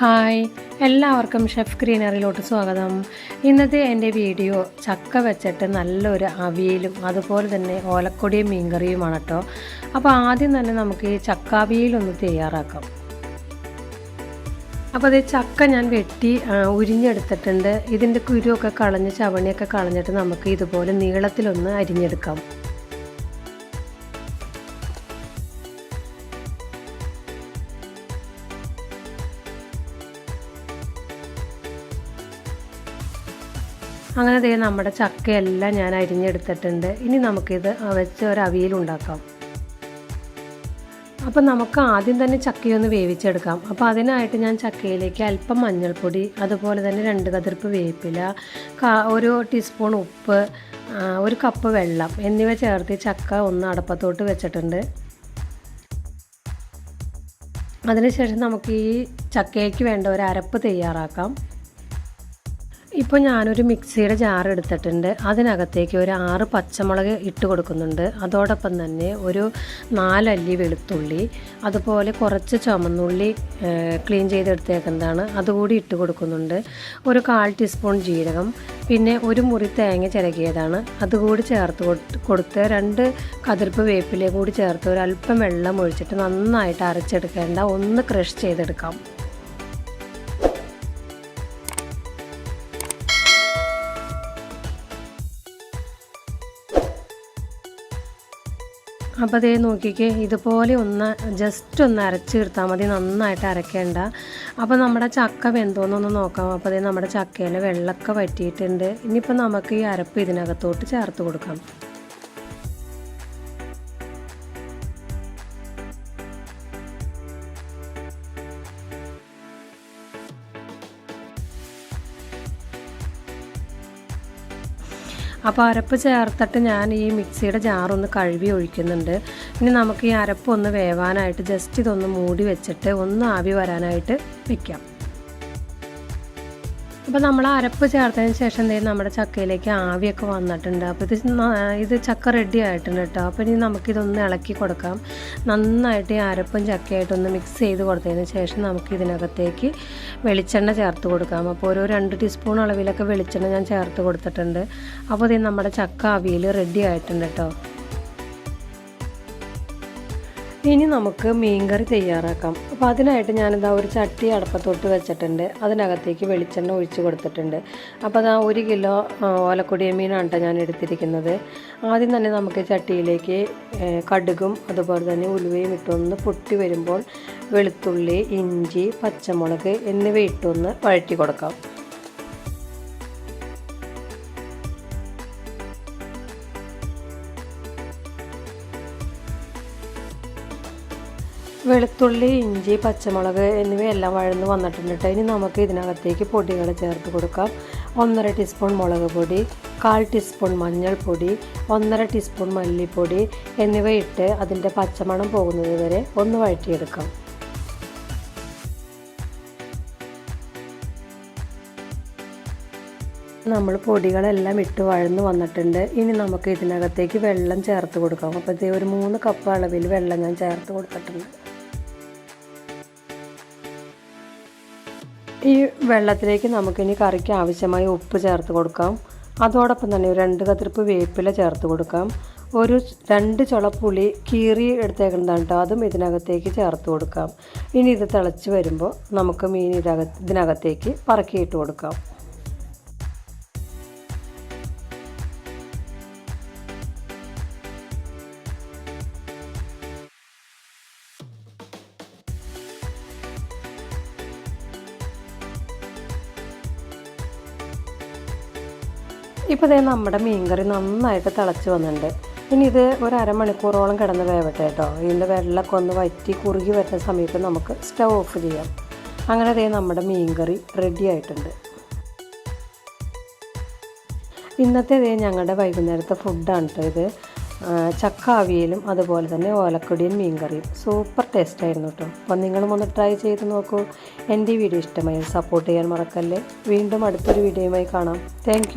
Hi എല്ലാവർക്കും chef ഗ്രീനറിയിലോട്ട് സ്വാഗതം. ഇന്നത്തെ എന്റെ വീഡിയോ ചക്ക വെച്ചിട്ട് നല്ലൊരു അവിയലും അതുപോലെ തന്നെ ഓലക്കൊടിയും മീൻകറിയുമാണ് കേട്ടോ. അപ്പോൾ ആദ്യം തന്നെ നമുക്ക് ഈ ചക്ക അവിയലൊന്ന് തയ്യാറാക്കാം. അപ്പോൾ അത് ചക്ക ഞാൻ വെട്ടി ഉരിഞ്ഞെടുത്തിട്ടുണ്ട്. ഇതിന്റെ കുരുവൊക്കെ കളഞ്ഞ് ചവണിയൊക്കെ കളഞ്ഞിട്ട് നമുക്ക് ഇതുപോലെ നീളത്തിലൊന്ന് അരിഞ്ഞെടുക്കാം. അങ്ങനെ ദേ നമ്മുടെ ചക്കയെല്ലാം ഞാൻ അരിഞ്ഞെടുത്തിട്ടുണ്ട്. ഇനി നമുക്കിത് വെച്ച് ഒരു അവിയലുണ്ടാക്കാം അപ്പം നമുക്ക് ആദ്യം തന്നെ ചക്കയൊന്ന് വേവിച്ചെടുക്കാം. അപ്പോൾ അതിനായിട്ട് ഞാൻ ചക്കയിലേക്ക് അല്പം മഞ്ഞൾപ്പൊടി അതുപോലെ തന്നെ രണ്ട് കതിർപ്പ് വേപ്പില ഒരു ടീസ്പൂൺ ഉപ്പ് ഒരു കപ്പ് വെള്ളം എന്നിവ ചേർത്ത് ചക്ക ഒന്ന് അടപ്പത്തോട്ട് വെച്ചിട്ടുണ്ട്. അതിനുശേഷം നമുക്ക് ഈ ചക്കയ്ക്ക് വേണ്ട ഒരു അരപ്പ് തയ്യാറാക്കാം. ഇപ്പോൾ ഞാനൊരു മിക്സിയുടെ ജാർ എടുത്തിട്ടുണ്ട്. അതിനകത്തേക്ക് ഒരു ആറ് പച്ചമുളക് ഇട്ട് കൊടുക്കുന്നുണ്ട്. അതോടൊപ്പം തന്നെ ഒരു നാലല്ലി വെളുത്തുള്ളി അതുപോലെ കുറച്ച് ചുമന്നുള്ളി ക്ലീൻ ചെയ്തെടുത്തേക്കുന്നതാണ്. അതുകൂടി ഇട്ട് കൊടുക്കുന്നുണ്ട്. ഒരു കാൽ ടീസ്പൂൺ ജീരകം പിന്നെ ഒരു മുറി തേങ്ങ ചിരകിയതാണ്. അതുകൂടി ചേർത്ത് കൊടുത്ത് രണ്ട് കതിർപ്പ് വേപ്പിലയും കൂടി ചേർത്ത് ഒരല്പം വെള്ളം ഒഴിച്ചിട്ട് നന്നായിട്ട് അരച്ചെടുക്കേണ്ട. ഒന്ന് ക്രഷ് ചെയ്തെടുക്കാം. അപ്പോൾ അതേ നോക്കിക്കേ ഇതുപോലെ ഒന്ന് ജസ്റ്റ് ഒന്ന് അരച്ച് തീർത്താൽ മതി. നന്നായിട്ട് അരക്കേണ്ട. അപ്പോൾ നമ്മുടെ ചക്ക വെന്തോന്നൊന്ന് നോക്കാം. അപ്പോൾ അതേ നമ്മുടെ ചക്കയിൽ വെള്ളമൊക്കെ വറ്റിയിട്ടുണ്ട്. ഇനിയിപ്പോൾ നമുക്ക് ഈ അരപ്പ് ഇതിനകത്തോട്ട് ചേർത്ത് കൊടുക്കാം. അപ്പോൾ അരപ്പ് ചേർത്തിട്ട് ഞാൻ ഈ മിക്സിയുടെ ജാറൊന്ന് കഴുകി ഒഴിക്കുന്നുണ്ട്. ഇനി നമുക്ക് ഈ അരപ്പ് ഒന്ന് വേവാനായിട്ട് ജസ്റ്റ് ഇതൊന്ന് മൂടി വെച്ചിട്ട് ഒന്ന് ആവി വരാനായിട്ട് വെക്കാം. അപ്പോൾ നമ്മൾ അരപ്പ് ചേർത്തതിന് ശേഷം എന്തെങ്കിലും നമ്മുടെ ചക്കയിലേക്ക് ആവിയൊക്കെ വന്നിട്ടുണ്ട്. അപ്പോൾ ഇത് ഇത് ചക്ക റെഡി ആയിട്ടുണ്ട് കേട്ടോ അപ്പോൾ ഇനി നമുക്കിതൊന്ന് ഇളക്കി കൊടുക്കാം. നന്നായിട്ട് ഈ അരപ്പും ചക്കയായിട്ടൊന്ന് മിക്സ് ചെയ്ത് കൊടുത്തതിന് ശേഷം നമുക്ക് ഇതിനകത്തേക്ക് വെളിച്ചെണ്ണ ചേർത്ത് കൊടുക്കാം. അപ്പോൾ ഓരോ രണ്ട് ടീസ്പൂൺ അളവിലൊക്കെ വെളിച്ചെണ്ണ ഞാൻ ചേർത്ത് കൊടുത്തിട്ടുണ്ട്. അപ്പോൾ ഇത് നമ്മുടെ ചക്ക ആവിയിൽ റെഡി ആയിട്ടുണ്ട് കേട്ടോ ഇനി നമുക്ക് മീൻകറി തയ്യാറാക്കാം. അപ്പോൾ അതിനായിട്ട് ഞാനിതാ ഒരു ചട്ടി അടപ്പത്തോട്ട് വെച്ചിട്ടുണ്ട്. അതിനകത്തേക്ക് വെളിച്ചെണ്ണ ഒഴിച്ച് കൊടുത്തിട്ടുണ്ട്. അപ്പോൾ അതാ ഒരു കിലോ ഓലക്കൊടിയ മീനാണ് ഞാൻ എടുത്തിരിക്കുന്നത്. ആദ്യം തന്നെ നമുക്ക് ചട്ടിയിലേക്ക് കടുകും അതുപോലെ തന്നെ ഉലുവയും ഇട്ടൊന്ന് പൊട്ടി വരുമ്പോൾ വെളുത്തുള്ളി ഇഞ്ചി പച്ചമുളക് എന്നിവ ഇട്ടൊന്ന് വഴറ്റി കൊടുക്കാം. വെളുത്തുള്ളി ഇഞ്ചി പച്ചമുളക് എന്നിവയെല്ലാം വഴന്ന് വന്നിട്ടുണ്ട് കേട്ടോ ഇനി നമുക്ക് ഇതിനകത്തേക്ക് പൊടികൾ ചേർത്ത് കൊടുക്കാം. ഒന്നര ടീസ്പൂൺ മുളക് പൊടി കാൽ ടീസ്പൂൺ മഞ്ഞൾപ്പൊടി ഒന്നര ടീസ്പൂൺ മല്ലിപ്പൊടി എന്നിവ ഇട്ട് അതിന്റെ പച്ചമണം പോകുന്നത് വരെ ഒന്ന് വഴറ്റിയെടുക്കാം. നമ്മൾ പൊടികളെല്ലാം ഇട്ട് വഴന്ന് വന്നിട്ടുണ്ട്. ഇനി നമുക്ക് ഇതിനകത്തേക്ക് വെള്ളം ചേർത്ത് കൊടുക്കാം. അപ്പോൾ ഇത് ഒരു മൂന്ന് കപ്പ് അളവിൽ വെള്ളം ഞാൻ ചേർത്ത് കൊടുത്തിട്ടുണ്ട്. ഈ വെള്ളത്തിലേക്ക് നമുക്കിനി കറിക്ക് ആവശ്യമായ ഉപ്പ് ചേർത്ത് കൊടുക്കാം. അതോടൊപ്പം തന്നെ ഒരു രണ്ട് കതിർപ്പ് വേപ്പില ചേർത്ത് കൊടുക്കാം. ഒരു രണ്ട് ചുള പുളി കീറി എടുത്തേക്കുന്നതാണ് കേട്ടോ അതും ഇതിനകത്തേക്ക് ചേർത്ത് കൊടുക്കാം. ഇനി ഇത് തിളച്ച് വരുമ്പോൾ നമുക്ക് മീൻ ഇതിനകത്ത് ഇതിനകത്തേക്ക് പറക്കിയിട്ട് കൊടുക്കാം. ഇപ്പോൾ ദേ നമ്മുടെ മീൻകറി നന്നായിട്ട് തിളച്ച് വന്നിട്ടുണ്ട്. ഇനി ഇത് ഒരു അരമണിക്കൂറോളം കിടന്ന് വേവട്ടെ കേട്ടോ. ഇതിന്റെ വെള്ളമൊക്കെ ഒന്ന് വറ്റി കുറുകി വരുന്ന സമയത്ത് നമുക്ക് സ്റ്റവ് ഓഫ് ചെയ്യാം. അങ്ങനെ ദേ നമ്മുടെ മീൻകറി റെഡി ആയിട്ടുണ്ട്. ഇന്നത്തെ ഇതേ ഞങ്ങളുടെ വൈകുന്നേരത്തെ ഫുഡാണ് കേട്ടോ ഇത്. ചക്ക അവിയലും അതുപോലെ തന്നെ ഓലക്കൊടിയും മീൻകറിയും. സൂപ്പർ ടേസ്റ്റ് ആയിരുന്നു കേട്ടോ അപ്പം നിങ്ങളും ഒന്ന് ട്രൈ ചെയ്ത് നോക്കൂ. എന്റെ ഈ വീഡിയോ ഇഷ്ടമായി സപ്പോർട്ട് ചെയ്യാൻ മറക്കല്ലേ. വീണ്ടും അടുത്തൊരു വീഡിയോയുമായി കാണാം. താങ്ക്